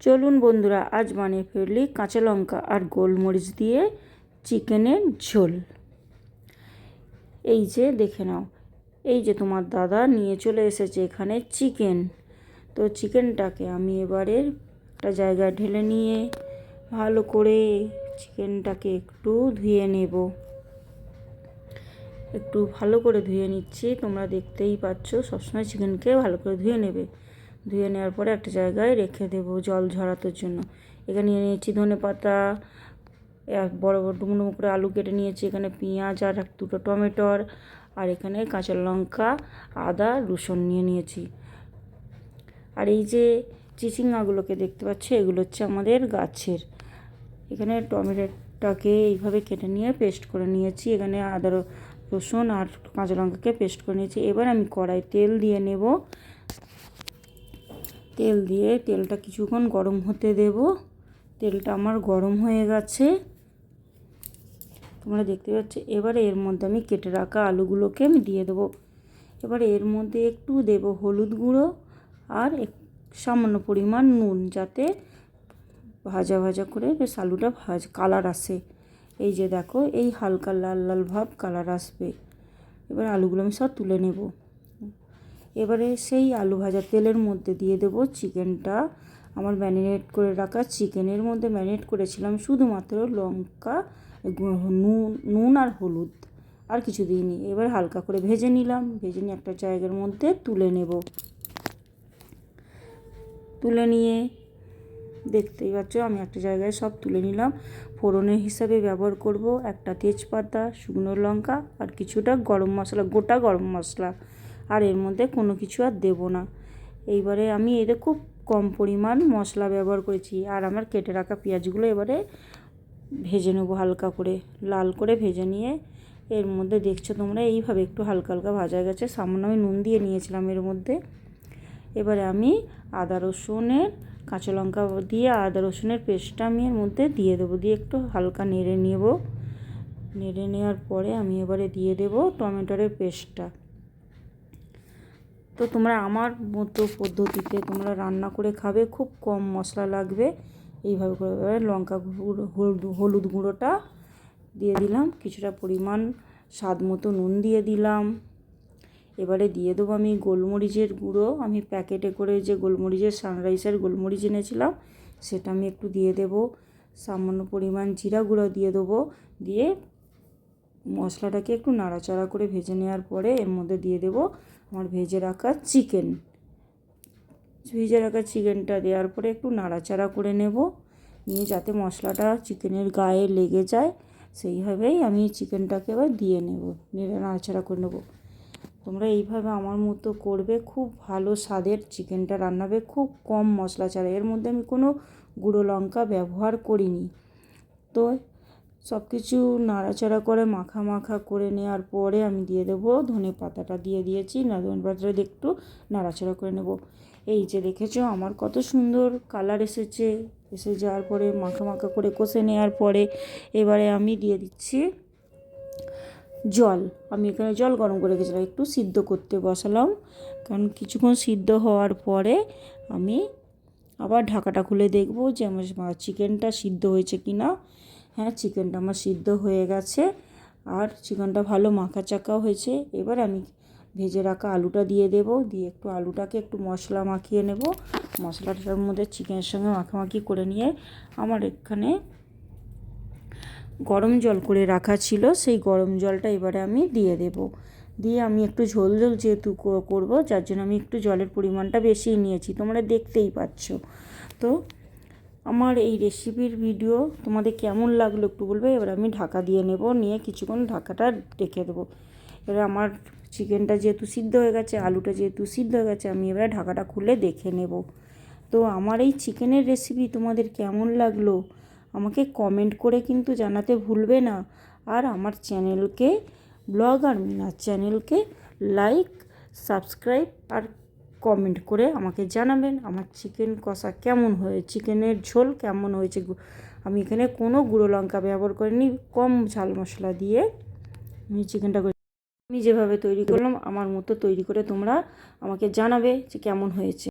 চলুন বন্ধুরা, আজ বানিয়ে ফেললি কাঁচা লঙ্কা আর গোলমরিচ দিয়ে চিকেনের ঝোল। এই যে দেখে নাও, এই যে তোমার দাদা নিয়ে চলে এসেছে এখানে চিকেন। তো চিকেনটাকে আমি এবারে একটা জায়গায় ঢেলে নিয়ে ভালো করে চিকেনটাকে একটু ধুয়ে নেব। একটু ভালো করে ধুয়ে নিচ্ছি, তোমরা দেখতেই পাচ্ছ সবসময় চিকেনকে ভালো করে ধুয়ে নেবে। ধুয়ে নেওয়ার পরে একটা জায়গায় রেখে দেবো জল ঝরানোর জন্য। এখানে নিয়ে নিয়েছি ধনে পাতা বড় বড় ডুমো ডুমো করে আলু কেটে নিয়েছি। এখানে পেঁয়াজ আর এক দুটো টমেটোর আর এখানে কাঁচা লঙ্কা, আদা, রসুন নিয়ে নিয়েছি। আর এই যে চিচিঙ্গাগুলোকে দেখতে পাচ্ছ, এগুলো হচ্ছে আমাদের গাছের। এখানে টমেটোটাকে এইভাবে কেটে নিয়ে পেস্ট করে নিয়েছি। এখানে আদা, রসুন আর কাঁচা লঙ্কাকে পেস্ট করে নিয়েছি। এবার আমি কড়াই তেল দিয়ে নেব। তেল দিয়ে তেলটা কিছুক্ষণ গরম হতে দেব। তেলটা আমার গরম হয়ে গেছে। তোমরা দেখতে পাচ্ছ, এবারে এর মধ্যে আমি কেটে রাখা আলুগুলোকে আমি দিয়ে দেবো। এবারে এর মধ্যে একটু দেব হলুদ গুঁড়ো আর সামান্য পরিমাণ নুন যাতে ভাজা ভাজা করে বেশ আলুটা ভাজ, কালার আসে। এই যে দেখো, এই হালকা লাল লাল ভাব কালার আসবে। এবার আলুগুলো আমি সব তুলে নেব। এবারে সেই আলু ভাজা তেলের মধ্যে দিয়ে দেব চিকেনটা। আমার ম্যারিনেট করে রাখা চিকেনের মধ্যে ম্যারিনেট করেছিলাম শুধুমাত্র লঙ্কা, নুন নুন আর হলুদ। আর কিছু দিইনি। এবার হালকা করে ভেজে নিলাম। ভেজে নিয়ে একটা জায়গার মধ্যে তুলে নেব। তুলে নিয়ে দেখতেই পাচ্ছ, আমি একটা জায়গায় সব তুলে নিলাম। ফোড়নের হিসাবে ব্যবহার করব একটা তেজপাতা, শুকনো লঙ্কা আর কিছুটা গরম মশলা, গোটা গরম মশলা। আর এর মধ্যে কোনো কিছু আর দেবো না। এইবারে আমি এতে খুব কম পরিমাণ মশলা ব্যবহার করেছি আর আমার কেটে রাখা পেঁয়াজগুলো এবারে ভেজে নেব হালকা করে, লাল করে ভেজে নিয়ে। এর মধ্যে দেখছ তোমরা এইভাবে একটু হালকা হালকা ভাজা গেছে। সামান্য আমি নুন দিয়ে নিয়েছিলাম এর মধ্যে। এবারে আমি আদা রসুনের, কাঁচা লঙ্কা দিয়ে আদা রসুনের পেস্টটা আমি এর মধ্যে দিয়ে দেবো। দিয়ে একটু হালকা নেড়ে নেব। নেড়ে নেওয়ার পরে আমি এবারে দিয়ে দেব টমেটোরের পেস্টটা। তো তোমরা আমার মতো পদ্ধতিতে তোমরা রান্না করে খাবে, খুব কম মশলা লাগবে। এইভাবে করে লঙ্কা গুঁড়ো হলুদ গুঁড়োটা দিয়ে দিলাম। কিছুটা পরিমাণ স্বাদ মতো নুন দিয়ে দিলাম। এবারে দিয়ে দেবো আমি গোলমরিচের গুঁড়ো। আমি প্যাকেটে করে যে গোলমরিচের সানরাইসের গোলমরিচ এনেছিলাম, সেটা আমি একটু দিয়ে দেব। সামান্য পরিমাণ জিরা গুঁড়ো দিয়ে দেবো। দিয়ে মশলাটাকে একটু নাড়াচাড়া করে ভেজে নেওয়ার পরে এর মধ্যে দিয়ে দেব আমার ভেজে রাখা চিকেন। ভেজে রাখা চিকেনটা দেওয়ার পরে একটু নাড়াচাড়া করে নেব, নিয়ে যাতে মশলাটা চিকেনের গায়ে লেগে যায়, সেইভাবেই আমি চিকেনটাকে এবার দিয়ে নেব নিয়ে নাড়াচাড়া করে নেব। তোমরা এইভাবে আমার মতো করবে, খুব ভালো স্বাদের চিকেনটা রান্নাবে, খুব কম মশলা ছাড়া। এর মধ্যে আমি কোনো গুঁড়ো লঙ্কা ব্যবহার করিনি। তো সব কিছু নাড়াচাড়া করে মাখা মাখা করে নেওয়ার পরে আমি দিয়ে দেবো ধনে পাতাটা দিয়ে দিয়েছি। না, ধনে পাতাটা একটু নাড়াচাড়া করে নেব। এই যে দেখেছ, আমার কত সুন্দর কালার এসেছে। এসে যাওয়ার পরে মাখা মাখা করে কষে নেওয়ার পরে এবারে আমি দিয়ে দিচ্ছি জল। আমি এখানে জল গরম করে রেখেছিলাম, একটু সিদ্ধ করতে বসালাম। কারণ কিছুক্ষণ সিদ্ধ হওয়ার পরে আমি আবার ঢাকাটা খুলে দেখব যে আমার চিকেনটা সিদ্ধ হয়েছে কি না হ্যাঁ চিকেনটা আমার সিদ্ধ হয়ে গেছে আর চিকেনটা ভালো মাখা চাকাও হয়েছে। এবার আমি ভেজে রাখা আলুটা দিয়ে দেব। দিয়ে একটু আলুটাকে একটু মশলা মাখিয়ে নেব। মশলাটার মধ্যে চিকেনের সঙ্গে মাখামাখি করে নিয়ে আমার এখানে গরম জল করে রাখা ছিল। সেই গরম জলটা এবারে আমি দিয়ে দেব। দিয়ে আমি একটু ঝোল ঝোল যেহেতু করব, যার জন্য আমি একটু জলের পরিমাণটা বেশিই নিয়েছি। তোমরা দেখতেই পাচ্ছ। তো আমার এই রেসিপির ভিডিও তোমাদের কেমন লাগল একটু বলবে? এবার আমি ঢাকা দিয়ে নেব, নিয়ে কিছুক্ষণ ঢাকাটা রেখে দেবো। এবার আমার চিকেনটা যেহেতু সিদ্ধ হয়ে গেছে, আলুটা যেহেতু সিদ্ধ হয়ে গেছে, আমি এবারে ঢাকাটা খুলে দেখে নেব। তো আমার এই চিকেনের রেসিপি তোমাদের কেমন লাগল? আমাকে কমেন্ট করে কিন্তু জানাতে ভুলবে না। আর আমার চ্যানেলকে ব্লগ আর মিনার চ্যানেলকে লাইক সাবস্ক্রাইব আর কমেন্ট করে আমাকে জানাবেন, আমার চিকেন কষা কেমন হয়ে চিকেনের ঝোল কেমন হয়েছে আমি এখানে কোনো গুঁড়ো লঙ্কা ব্যবহার করিনি, কম ঝাল মশলা দিয়ে আমি চিকেনটা আমি যেভাবে তৈরি করলাম, আমার মতো তৈরি করে তোমরা আমাকে জানাবে যে কেমন হয়েছে।